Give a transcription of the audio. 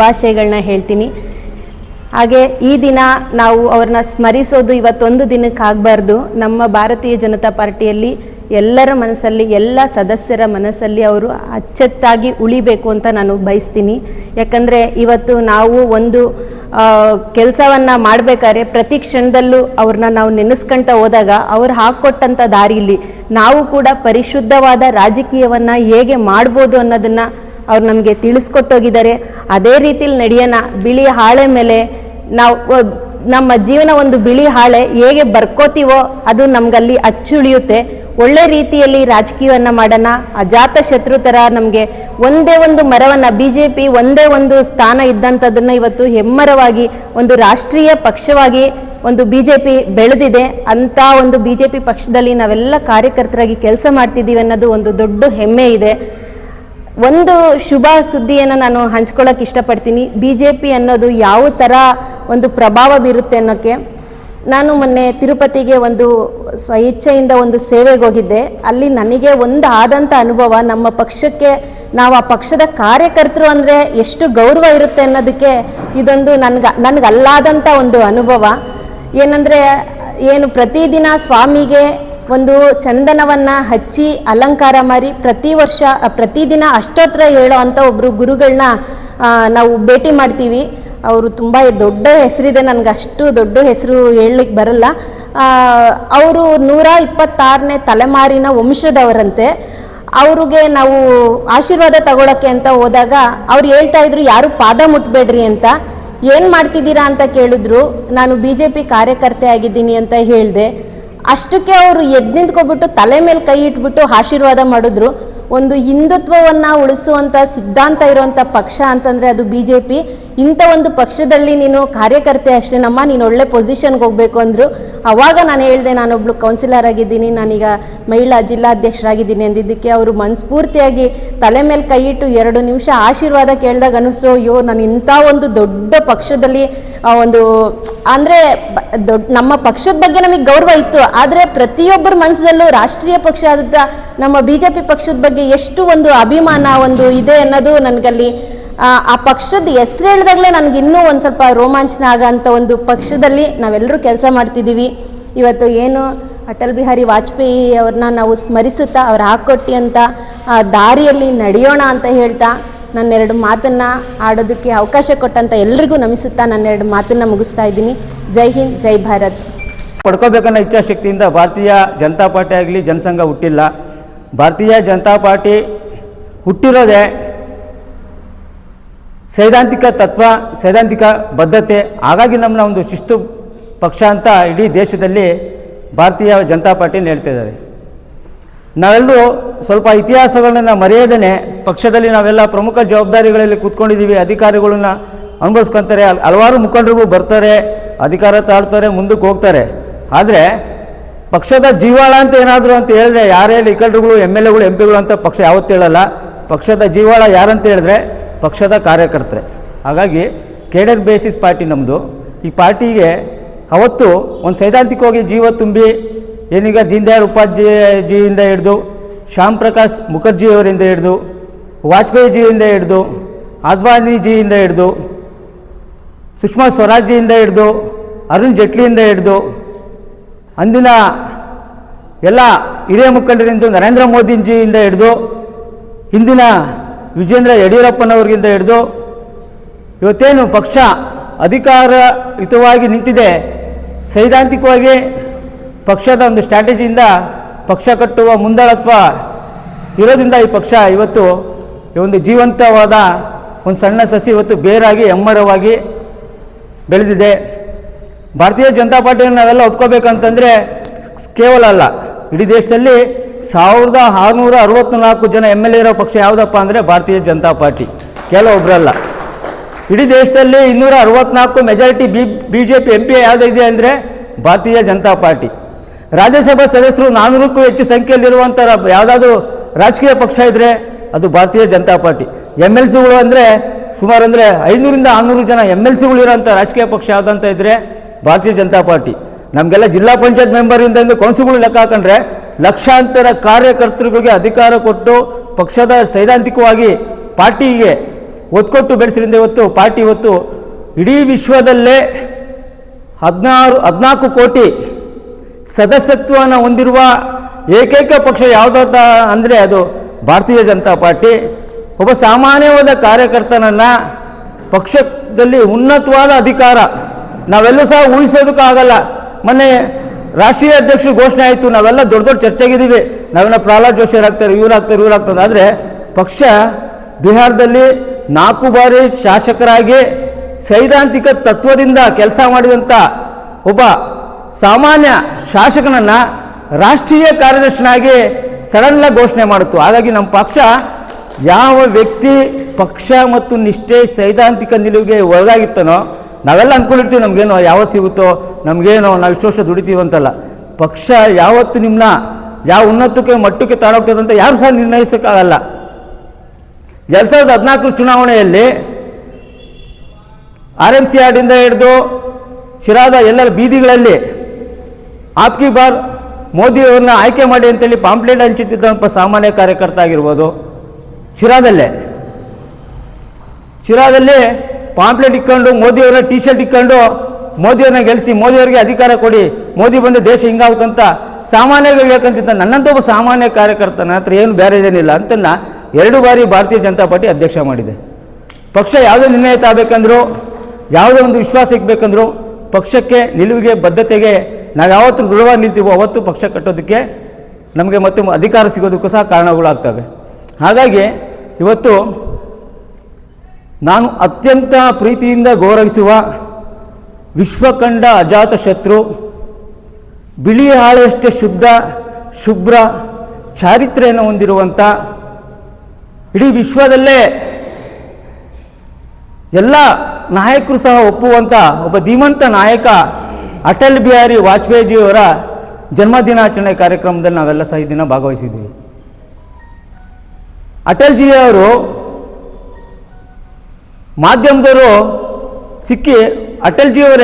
ಶುಭಾಶಯಗಳನ್ನ ಹೇಳ್ತೀನಿ. ಹಾಗೆ ಈ ದಿನ ನಾವು ಅವ್ರನ್ನ ಸ್ಮರಿಸೋದು ಇವತ್ತೊಂದು ದಿನಕ್ಕೆ ಆಗಬಾರ್ದು. ನಮ್ಮ ಭಾರತೀಯ ಜನತಾ ಪಾರ್ಟಿಯಲ್ಲಿ ಎಲ್ಲರ ಮನಸ್ಸಲ್ಲಿ, ಎಲ್ಲ ಸದಸ್ಯರ ಮನಸ್ಸಲ್ಲಿ ಅವರು ಅಚ್ಚತ್ತಾಗಿ ಉಳಿಬೇಕು ಅಂತ ನಾನು ಬಯಸ್ತೀನಿ. ಯಾಕಂದರೆ ಇವತ್ತು ನಾವು ಒಂದು ಕೆಲಸವನ್ನು ಮಾಡಬೇಕಾದ್ರೆ ಪ್ರತಿ ಕ್ಷಣದಲ್ಲೂ ಅವ್ರನ್ನ ನಾವು ನೆನೆಸ್ಕೊಂತ ಹೋದಾಗ ಅವ್ರು ಹಾಕ್ಕೊಟ್ಟಂಥ ದಾರಿಲಿ ನಾವು ಕೂಡ ಪರಿಶುದ್ಧವಾದ ರಾಜಕೀಯವನ್ನು ಹೇಗೆ ಮಾಡ್ಬೋದು ಅನ್ನೋದನ್ನು ಅವ್ರು ನಮಗೆ ತಿಳಿಸ್ಕೊಟ್ಟೋಗಿದ್ದಾರೆ. ಅದೇ ರೀತಿಲಿ ನಡೆಯೋಣ ಬಿಳಿ ಹಾಳೆ ಮೇಲೆ ನಾವು ನಮ್ಮ ಜೀವನ ಒಂದು ಬಿಳಿ ಹಾಳೆ ಹೇಗೆ ಬರ್ಕೋತೀವೋ ಅದು ನಮಗಲ್ಲಿ ಅಚ್ಚುಳಿಯುತ್ತೆ. ಒಳ್ಳೆ ರೀತಿಯಲ್ಲಿ ರಾಜಕೀಯವನ್ನು ಮಾಡೋಣ ಅಜಾತ ಶತ್ರು ಥರ ನಮಗೆ ಒಂದೇ ಒಂದು ಮರವನ್ನು ಬಿ ಜೆ ಪಿ ಒಂದೇ ಒಂದು ಸ್ಥಾನ ಇದ್ದಂಥದ್ದನ್ನು ಇವತ್ತು ಹೆಮ್ಮರವಾಗಿ ಒಂದು ರಾಷ್ಟ್ರೀಯ ಪಕ್ಷವಾಗಿ ಒಂದು ಬಿ ಜೆ ಪಿ ಬೆಳೆದಿದೆ. ಅಂಥ ಒಂದು ಬಿ ಜೆ ಪಿ ಪಕ್ಷದಲ್ಲಿ ನಾವೆಲ್ಲ ಕಾರ್ಯಕರ್ತರಾಗಿ ಕೆಲಸ ಮಾಡ್ತಿದ್ದೀವಿ ಅನ್ನೋದು ಒಂದು ದೊಡ್ಡ ಹೆಮ್ಮೆ ಇದೆ. ಒಂದು ಶುಭ ಸುದ್ದಿಯನ್ನು ನಾನು ಹಂಚ್ಕೊಳ್ಳೋಕೆ ಇಷ್ಟಪಡ್ತೀನಿ. ಬಿ ಜೆ ಪಿ ಅನ್ನೋದು ಯಾವ ಥರ ಒಂದು ಪ್ರಭಾವ ಬೀರುತ್ತೆ ಅನ್ನೋಕ್ಕೆ ನಾನು ಮೊನ್ನೆ ತಿರುಪತಿಗೆ ಒಂದು ಸ್ವಇಚ್ಛೆಯಿಂದ ಒಂದು ಸೇವೆಗೆ ಹೋಗಿದ್ದೆ. ಅಲ್ಲಿ ನನಗೆ ಒಂದು ಆದಂಥ ಅನುಭವ, ನಮ್ಮ ಪಕ್ಷಕ್ಕೆ ನಾವು ಆ ಪಕ್ಷದ ಕಾರ್ಯಕರ್ತರು ಅಂದರೆ ಎಷ್ಟು ಗೌರವ ಇರುತ್ತೆ ಅನ್ನೋದಕ್ಕೆ ಇದೊಂದು ನನಗೆ ನನಗಲ್ಲಾದಂಥ ಒಂದು ಅನುಭವ. ಏನಂದರೆ ಏನು ಪ್ರತಿದಿನ ಸ್ವಾಮಿಗೆ ಒಂದು ಚಂದನವನ್ನು ಹಚ್ಚಿ ಅಲಂಕಾರ ಮಾಡಿ ಪ್ರತಿ ವರ್ಷ ಪ್ರತಿದಿನ ಅಷ್ಟೋತ್ರ ಹೇಳೋ ಅಂಥ ಒಬ್ಬರು ಗುರುಗಳನ್ನ ನಾವು ಭೇಟಿ ಮಾಡ್ತೀವಿ. ಅವರು ತುಂಬ ದೊಡ್ಡ ಹೆಸರಿದೆ, ನನಗೆ ಅಷ್ಟು ದೊಡ್ಡ ಹೆಸರು ಹೇಳಲಿಕ್ಕೆ ಬರಲ್ಲ. ಅವರು ನೂರ ಇಪ್ಪತ್ತಾರನೇ ತಲೆಮಾರಿನ ವಂಶದವರಂತೆ. ಅವ್ರಿಗೆ ನಾವು ಆಶೀರ್ವಾದ ತಗೊಳಕ್ಕೆ ಅಂತ ಹೋದಾಗ ಅವ್ರು ಹೇಳ್ತಾ ಇದ್ರು, ಯಾರು ಪಾದ ಮುಟ್ಬೇಡ್ರಿ ಅಂತ. ಏನು ಮಾಡ್ತಿದ್ದೀರಾ? ಅಂತ ಕೇಳಿದ್ರು. ನಾನು ಬಿ ಜೆ ಪಿ ಕಾರ್ಯಕರ್ತೆ ಆಗಿದ್ದೀನಿ ಅಂತ ಹೇಳಿದೆ. ಅಷ್ಟಕ್ಕೆ ಅವರು ಎದ್ದು ನಿಂತ್ಕೊಬಿಟ್ಟು ತಲೆ ಮೇಲೆ ಕೈ ಇಟ್ಬಿಟ್ಟು ಆಶೀರ್ವಾದ ಮಾಡಿದ್ರು. ಒಂದು ಹಿಂದುತ್ವವನ್ನು ಉಳಿಸುವಂಥ ಸಿದ್ಧಾಂತ ಇರುವಂಥ ಪಕ್ಷ ಅಂತಂದರೆ ಅದು ಬಿ ಜೆ ಪಿ ಇಂಥ ಒಂದು ಪಕ್ಷದಲ್ಲಿ ನೀನು ಕಾರ್ಯಕರ್ತೆ ಅಷ್ಟೇ, ನಮ್ಮ ನೀನು ಒಳ್ಳೆ ಪೊಸಿಷನ್ಗೆ ಹೋಗಬೇಕು ಅಂದರು, ಅವಾಗ ನಾನು ಹೇಳಿದೆ ನಾನೊಬ್ಳು ಕೌನ್ಸಿಲರ್ ಆಗಿದ್ದೀನಿ, ನಾನೀಗ ಮಹಿಳಾ ಜಿಲ್ಲಾಧ್ಯಕ್ಷರಾಗಿದ್ದೀನಿ ಅಂದಿದ್ದಕ್ಕೆ ಅವರು ಮನಸ್ಫೂರ್ತಿಯಾಗಿ ತಲೆ ಮೇಲೆ ಕೈ ಇಟ್ಟು ಎರಡು ನಿಮಿಷ ಆಶೀರ್ವಾದ ಕೇಳಿದಾಗ ಅನಿಸ್ತು, ಅಯ್ಯೋ, ನಾನು ಇಂಥ ಒಂದು ದೊಡ್ಡ ಪಕ್ಷದಲ್ಲಿ ಒಂದು, ಅಂದರೆ ದೊಡ್ಡ ನಮ್ಮ ಪಕ್ಷದ ಬಗ್ಗೆ ನಮಗೆ ಗೌರವ ಇತ್ತು, ಆದರೆ ಪ್ರತಿಯೊಬ್ಬರ ಮನಸ್ಸಲ್ಲೂ ರಾಷ್ಟ್ರೀಯ ಪಕ್ಷ ಆದ ನಮ್ಮ ಬಿ ಜೆ ಪಿ ಪಕ್ಷದ ಬಗ್ಗೆ ಎಷ್ಟು ಒಂದು ಅಭಿಮಾನ, ಒಂದು ಇದೆ ಅನ್ನೋದು ನನಗಲ್ಲಿ ಆ, ಪಕ್ಷದ ಹೆಸರು ಹೇಳಿದಾಗಲೇ ನನಗೆ ಇನ್ನೂ ಒಂದು ಸ್ವಲ್ಪ ರೋಮಾಂಚನ ಆಗೋಂಥ ಒಂದು ಪಕ್ಷದಲ್ಲಿ ನಾವೆಲ್ಲರೂ ಕೆಲಸ ಮಾಡ್ತಿದ್ದೀವಿ ಇವತ್ತು ಏನು ಅಟಲ್ ಬಿಹಾರಿ ವಾಜಪೇಯಿ ಅವ್ರನ್ನ ನಾವು ಸ್ಮರಿಸುತ್ತಾ ಅವ್ರು ಹಾಕೊಟ್ಟಿ ಅಂತ ದಾರಿಯಲ್ಲಿ ನಡೆಯೋಣ ಅಂತ ಹೇಳ್ತಾ ನನ್ನೆರಡು ಮಾತನ್ನು ಆಡೋದಕ್ಕೆ ಅವಕಾಶ ಕೊಟ್ಟಂತ ಎಲ್ರಿಗೂ ನಮಿಸುತ್ತಾ ನನ್ನೆರಡು ಮಾತನ್ನು ಮುಗಿಸ್ತಾ ಇದ್ದೀನಿ. ಜೈ ಹಿಂದ್ ಜೈ ಭಾರತ್. ಪಡ್ಕೋಬೇಕನ್ನೋ ಇಚ್ಛಾಶಕ್ತಿಯಿಂದ ಭಾರತೀಯ ಜನತಾ ಪಾರ್ಟಿ ಆಗಲಿ ಜನಸಂಘ ಹುಟ್ಟಿಲ್ಲ. ಭಾರತೀಯ ಜನತಾ ಪಾರ್ಟಿ ಹುಟ್ಟಿರೋದೇ ಸೈದ್ಧಾಂತಿಕ ತತ್ವ, ಸೈದ್ಧಾಂತಿಕ ಬದ್ಧತೆ, ಹಾಗಾಗಿ ನಮ್ಮನ್ನ ಒಂದು ಶಿಸ್ತು ಪಕ್ಷ ಅಂತ ಇಡೀ ದೇಶದಲ್ಲಿ ಭಾರತೀಯ ಜನತಾ ಪಾರ್ಟಿನ ಹೇಳ್ತಾ ಇದ್ದಾರೆ. ನಾವೆಲ್ಲರೂ ಸ್ವಲ್ಪ ಇತಿಹಾಸಗಳನ್ನ ಮರೆಯದೇ ಪಕ್ಷದಲ್ಲಿ ನಾವೆಲ್ಲ ಪ್ರಮುಖ ಜವಾಬ್ದಾರಿಗಳಲ್ಲಿ ಕೂತ್ಕೊಂಡಿದ್ದೀವಿ, ಅಧಿಕಾರಿಗಳನ್ನ ಅನುಭವಿಸ್ಕೊಂತಾರೆ, ಹಲ್- ಹಲವಾರು ಮುಖಂಡರುಗಳು ಬರ್ತಾರೆ, ಅಧಿಕಾರ ತಾಡ್ತಾರೆ ಮುಂದಕ್ಕೆ ಹೋಗ್ತಾರೆ. ಆದರೆ ಪಕ್ಷದ ಜೀವಾಳ ಅಂತ ಏನಾದರೂ ಅಂತ ಹೇಳಿದ್ರೆ ಯಾರೇ ಲಿಕಲ್ರುಗಳು ಎಂ ಎಲ್ ಎಗಳು, ಎಂ ಪಿಗಳು ಅಂತ ಪಕ್ಷ ಯಾವತ್ತೂ ಹೇಳಲ್ಲ. ಪಕ್ಷದ ಜೀವಾಳ ಯಾರಂತ ಹೇಳಿದ್ರೆ ಪಕ್ಷದ ಕಾರ್ಯಕರ್ತರೆ. ಹಾಗಾಗಿ ಕೇಡರ್ ಬೇಸಿಸ್ ಪಾರ್ಟಿ ನಮ್ಮದು ಈ ಪಾರ್ಟಿಗೆ ಅವತ್ತು ಒಂದು ಸೈದ್ಧಾಂತಿಕವಾಗಿ ಜೀವ ತುಂಬಿ ಏನೀಗ ದೀನದಯಾಳ್ ಉಪಾಧ್ಯಾಯಜಿಯಿಂದ ಹಿಡಿದು, ಶ್ಯಾಮ್ ಪ್ರಕಾಶ್ ಮುಖರ್ಜಿಯವರಿಂದ ಹಿಡಿದು, ವಾಜಪೇಯಿಜಿಯಿಂದ ಹಿಡಿದು ಅದ್ವಾನಿಜಿಯಿಂದ ಹಿಡಿದು, ಸುಷ್ಮಾ ಸ್ವರಾಜ್ಜಿಯಿಂದ ಹಿಡಿದು, ಅರುಣ್ ಜೇಟ್ಲಿಯಿಂದ ಹಿಡಿದು, ಅಂದಿನ ಎಲ್ಲ ಹಿರಿಯ ಮುಖಂಡರಿಂದ ನರೇಂದ್ರ ಮೋದಿಜಿಯಿಂದ ಹಿಡಿದು, ಹಿಂದಿನ ವಿಜೇಂದ್ರ ಯಡಿಯೂರಪ್ಪನವ್ರಿಗಿಂದ ಹಿಡಿದು ಇವತ್ತೇನು ಪಕ್ಷ ಅಧಿಕಾರಯುತವಾಗಿ ನಿಂತಿದೆ, ಸೈದ್ಧಾಂತಿಕವಾಗಿ ಪಕ್ಷದ ಒಂದು ಸ್ಟ್ರಾಟಜಿಯಿಂದ ಪಕ್ಷ ಕಟ್ಟುವ ಮುಂದಾಳತ್ವ ಇರೋದ್ರಿಂದ ಈ ಪಕ್ಷ ಇವತ್ತು ಒಂದು ಜೀವಂತವಾದ ಒಂದು ಸಣ್ಣ ಸಸಿ ಇವತ್ತು ಬೇರಾಗಿ ಎಮ್ಮರವಾಗಿ ಬೆಳೆದಿದೆ. ಭಾರತೀಯ ಜನತಾ ಪಾರ್ಟಿಯನ್ನು ನಾವೆಲ್ಲ ಒಪ್ಕೋಬೇಕಂತಂದರೆ ಕೇವಲ ಅಲ್ಲ, ಇಡೀ ದೇಶದಲ್ಲಿ ಸಾವಿರದ ಆರುನೂರ ಅರವತ್ತ್ನಾಲ್ಕು ಜನ ಎಂ ಎಲ್ ಎ ಇರೋ ಪಕ್ಷ ಯಾವುದಪ್ಪ ಅಂದರೆ ಭಾರತೀಯ ಜನತಾ ಪಾರ್ಟಿ. ಕೆಲವೊಬ್ಬರಲ್ಲ ಇಡೀ ದೇಶದಲ್ಲಿ ಇನ್ನೂರ ಅರವತ್ನಾಲ್ಕು majority B B J P M P ಯಾವುದಿದೆ ಅಂದರೆ ಭಾರತೀಯ ಜನತಾ ಪಾರ್ಟಿ. ರಾಜ್ಯಸಭಾ ಸದಸ್ಯರು ನಾನ್ನೂರಕ್ಕೂ ಹೆಚ್ಚು ಸಂಖ್ಯೆಯಲ್ಲಿರುವಂಥ ಯಾವುದಾದ್ರು ರಾಜಕೀಯ ಪಕ್ಷ ಇದ್ದರೆ ಅದು Bharatiya Janata party. M L ಸಿಗಳು ಅಂದರೆ ಸುಮಾರು ಅಂದರೆ ಐನೂರಿಂದ ಆರುನೂರು ಜನ ಎಂ ಎಲ್ ಸಿಗಳು ಇರೋಂಥ ರಾಜಕೀಯ ಪಕ್ಷ ಯಾವುದಂತ ಇದ್ದರೆ ಭಾರತೀಯ ಜನತಾ ಪಾರ್ಟಿ. ನಮಗೆಲ್ಲ ಜಿಲ್ಲಾ ಪಂಚಾಯತ್ ಮೆಂಬರಿಂದ ಕೌನ್ಸಿಲ್ಗಳು ಲೆಕ್ಕ ಹಾಕೊಂಡ್ರೆ ಲಕ್ಷಾಂತರ ಕಾರ್ಯಕರ್ತರುಗಳಿಗೆ ಅಧಿಕಾರ ಕೊಟ್ಟು ಪಕ್ಷದ ಸೈದ್ಧಾಂತಿಕವಾಗಿ ಪಾರ್ಟಿಗೆ ಒತ್ಕೊಟ್ಟು ಬೆಳೆಸಿದ್ರಿಂದ ಇವತ್ತು ಪಾರ್ಟಿ ಇವತ್ತು ಇಡೀ ವಿಶ್ವದಲ್ಲೇ ಹದಿನಾರು, ಹದಿನಾಲ್ಕು ಕೋಟಿ ಸದಸ್ಯತ್ವವನ್ನು ಹೊಂದಿರುವ ಏಕೈಕ ಪಕ್ಷ ಯಾವುದಾದ ಅಂದರೆ ಅದು ಭಾರತೀಯ ಜನತಾ ಪಾರ್ಟಿ. ಒಬ್ಬ ಸಾಮಾನ್ಯವಾದ ಕಾರ್ಯಕರ್ತನನ್ನು ಪಕ್ಷದಲ್ಲಿ ಉನ್ನತವಾದ ಅಧಿಕಾರ ನಾವೆಲ್ಲೂ ಸಹ ಊಹಿಸೋದಕ್ಕಾಗಲ್ಲ. ಮೊನ್ನೆ ರಾಷ್ಟ್ರೀಯ ಅಧ್ಯಕ್ಷರು ಘೋಷಣೆ ಆಯಿತು, ನಾವೆಲ್ಲ ದೊಡ್ಡ ದೊಡ್ಡ ಚರ್ಚೆಗಿದ್ದೀವಿ. ನಾವೆಲ್ಲ ಪ್ರಹ್ಲಾದ್ ಜೋಶಿ ಆಗ್ತಾರೆ ಇವ್ರು ಆಗ್ತಾರೆ ಇವ್ರು ಆಗ್ತಾರೆ ಆದರೆ ಪಕ್ಷ ಬಿಹಾರದಲ್ಲಿ ನಾಲ್ಕು ಬಾರಿ ಶಾಸಕರಾಗಿ ಸೈದ್ಧಾಂತಿಕ ತತ್ವದಿಂದ ಕೆಲಸ ಮಾಡಿದಂಥ ಒಬ್ಬ ಸಾಮಾನ್ಯ ಶಾಸಕನನ್ನು ರಾಷ್ಟ್ರೀಯ ಕಾರ್ಯದರ್ಶನಾಗಿ ಸಡನ್ನಾಗಿ ಘೋಷಣೆ ಮಾಡಿತು ಹಾಗಾಗಿ ನಮ್ಮ ಪಕ್ಷ ಯಾವ ವ್ಯಕ್ತಿ ಪಕ್ಷ ಮತ್ತು ನಿಷ್ಠೆ ಸೈದ್ಧಾಂತಿಕ ನಿಲುವಿಗೆ ಒಳಗಾಗಿರ್ತಾನೋ ನಾವೆಲ್ಲ ಅಂದ್ಕೊಂಡಿರ್ತೀವಿ ನಮಗೇನೋ ಯಾವತ್ತು ಸಿಗುತ್ತೋ, ನಮಗೇನೋ ನಾವು ಇಷ್ಟು ವರ್ಷ ದುಡಿತೀವಿ ಅಂತಲ್ಲ. ಪಕ್ಷ ಯಾವತ್ತು ನಿಮ್ಮನ್ನ ಯಾವ ಉನ್ನತಕ್ಕೆ ಮಟ್ಟಕ್ಕೆ ತಾಳೋಗ್ತದೆ ಅಂತ ಯಾರು ಸಹ ನಿರ್ಣಯಿಸೋಕ್ಕಾಗಲ್ಲ. ಎರಡು ಸಾವಿರದ ಹದಿನಾಲ್ಕರ ಚುನಾವಣೆಯಲ್ಲಿ ಆರ್ ಎಂ ಸಿ ಆರ್ಡಿಂದ ಹಿಡಿದು ಶಿರಾದ ಎಲ್ಲರ ಬೀದಿಗಳಲ್ಲಿ ಆಪ್ಕಿ ಬಾರ್ ಮೋದಿಯವ್ರನ್ನ ಆಯ್ಕೆ ಮಾಡಿ ಅಂತೇಳಿ ಪಾಂಪ್ಲೆಟ್ ಹಂಚುತ್ತಿದ್ದಂಥ ಸಾಮಾನ್ಯ ಕಾರ್ಯಕರ್ತ ಆಗಿರ್ಬೋದು ಶಿರಾದಲ್ಲೇ. ಶಿರಾದಲ್ಲಿ ಪಾಂಪ್ಲೆಟ್ ಇಟ್ಕೊಂಡು ಮೋದಿಯವರ ಟಿ ಶರ್ಟ್ ಇಟ್ಕೊಂಡು ಮೋದಿಯವ್ರನ್ನ ಗೆಲ್ಲಿಸಿ ಮೋದಿಯವರಿಗೆ ಅಧಿಕಾರ ಕೊಡಿ, ಮೋದಿ ಬಂದು ದೇಶ ಹಿಂಗಾಗುತ್ತಂತ ಸಾಮಾನ್ಯವಾಗಿ ಹೇಳ್ಕೊಂತಿದ್ದ ನನ್ನಂತ ಒಬ್ಬ ಸಾಮಾನ್ಯ ಕಾರ್ಯಕರ್ತನ ಹತ್ರ ಏನು ಬೇರೆ ಏನಿಲ್ಲ ಅಂತನ್ನ ಎರಡು ಬಾರಿ ಭಾರತೀಯ ಜನತಾ ಪಾರ್ಟಿ ಅಧ್ಯಕ್ಷ ಮಾಡಿದೆ. ಪಕ್ಷ ಯಾವುದೇ ನಿರ್ಣಯ ತಾಬೇಕಂದ್ರು ಯಾವುದೇ ಒಂದು ವಿಶ್ವಾಸ ಇಕ್ಬೇಕಂದ್ರು ಪಕ್ಷಕ್ಕೆ ನಿಲುವಿಗೆ, ಬದ್ಧತೆಗೆ ನಾವು ಯಾವತ್ತು ದೃಢವಾಗಿ ನಿಲ್ತೀವೋ ಅವತ್ತು ಪಕ್ಷ ಕಟ್ಟೋದಕ್ಕೆ ನಮಗೆ ಮತ್ತೆ ಅಧಿಕಾರ ಸಿಗೋದಕ್ಕೂ ಸಹ ಕಾರಣಗಳಾಗ್ತವೆ. ಹಾಗಾಗಿ ಇವತ್ತು ನಾನು ಅತ್ಯಂತ ಪ್ರೀತಿಯಿಂದ ಗೌರವಿಸುವ ವಿಶ್ವಕಂಡ ಅಜಾತ ಶತ್ರು, ಬಿಳಿ ಹಾಳೆಯಷ್ಟೇ ಶುದ್ಧ, ಶುಭ್ರ ಚಾರಿತ್ರೆಯನ್ನು ಹೊಂದಿರುವಂಥ ಇಡೀ ವಿಶ್ವದಲ್ಲೇ ಎಲ್ಲ ನಾಯಕರು ಸಹ ಒಪ್ಪುವಂಥ ಒಬ್ಬ ಧೀಮಂತ ನಾಯಕ ಅಟಲ್ ಬಿಹಾರಿ ವಾಜಪೇಯಿಜಿಯವರ ಜನ್ಮದಿನಾಚರಣೆ ಕಾರ್ಯಕ್ರಮದಲ್ಲಿ ನಾವೆಲ್ಲ ಸಹ ಈ ದಿನ ಭಾಗವಹಿಸಿದ್ವಿ ಅಟಲ್ಜಿಯವರು ಮಾಧ್ಯಮದವರು ಸಿಕ್ಕಿ ಅಟಲ್ಜಿಯವರ